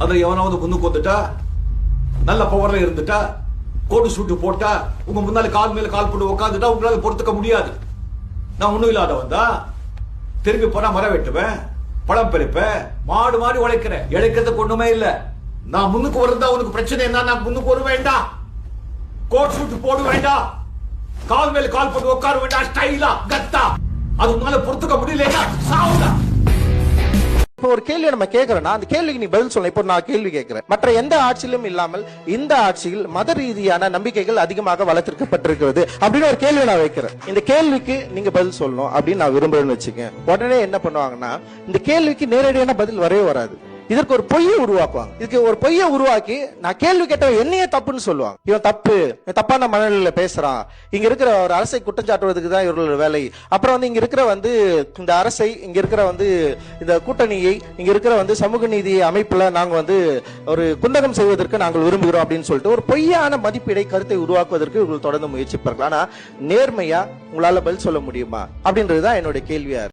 அதுல எவனாவது முன்னுக்கு வந்துட்டா நல்ல பவர்ல இருந்துட்டா கோடு சூட்டு போட்டா உங்க முன்னால கால் மேல கால் போட்டு உட்காந்துட்டா உங்களால பொறுத்துக்க முடியாது. நான் ஒண்ணும் இல்லாதவன் தான். திரும்பி போனா மரம் வெட்டுவேன் பழம் பெருப்பேன் மாடு மாடி உழைக்கிறேன். இழைக்கிறதுக்கு ஒண்ணுமே இல்ல. நான் முன்னுக்கு வருந்தா உனக்கு பிரச்சனை என்ன? நான் முன்னுக்கு வர வேண்டாம் கோட் சூட்டு போட வேண்டாம் கால் மேல கால் போட்டு உட்கார வேண்டாம் ஸ்டைலா கத்தா. அது உன்னால பொறுத்துக்க முடியலன்னா சாவுடா. இப்போ ஒரு கேள்வி நம்ம கேட்கறோம்னா அந்த கேள்விக்கு நீ பதில் சொல்லணும் இப்போ நான் கேள்வி கேட்கிறேன் மற்ற எந்த ஆட்சியிலும் இல்லாமல் இந்த ஆட்சியில் மத ரீதியான நம்பிக்கைகள் அதிகமாக வளர்த்திருக்கப்பட்டிருக்கிறது அப்படின்னு ஒரு கேள்வி நான் வைக்கிறேன். இந்த கேள்விக்கு நீங்க பதில் சொல்லணும் அப்படின்னு நான் விரும்புறேன்னு வச்சுக்கேன். உடனே என்ன பண்ணுவாங்கன்னா இந்த கேள்விக்கு நேரடியான பதில் வரவே வராது. இதற்கு ஒரு பொய்யை உருவாக்குவாங்க. இதுக்கு ஒரு பொய்யை உருவாக்கி நான் கேள்வி கேட்டவன் என்னையே தப்புன்னு சொல்லுவாங்க. இவன் தப்பு தப்பான மனநிலையில பேசுறான். இங்க இருக்கிற ஒரு அரசை குற்றஞ்சாட்டுவதற்கு தான் இவர்களோட வேலை. அப்புறம் வந்து இங்க இருக்கிற வந்து இந்த அரசை இங்க இருக்கிற வந்து இந்த கூட்டணியை இங்க இருக்கிற வந்து சமூக நீதி அமைப்புல நாங்க வந்து ஒரு குந்தகம் செய்வதற்கு நாங்கள் விரும்புகிறோம் அப்படின்னு சொல்லிட்டு ஒரு பொய்யான மதிப்பீடை கருத்தை உருவாக்குவதற்கு இவர்கள் தொடர்ந்து முயற்சிப்பார்கள் ஆனா நேர்மையா உங்களால பதில் சொல்ல முடியுமா? அப்படின்றதுதான் என்னுடைய கேள்வியா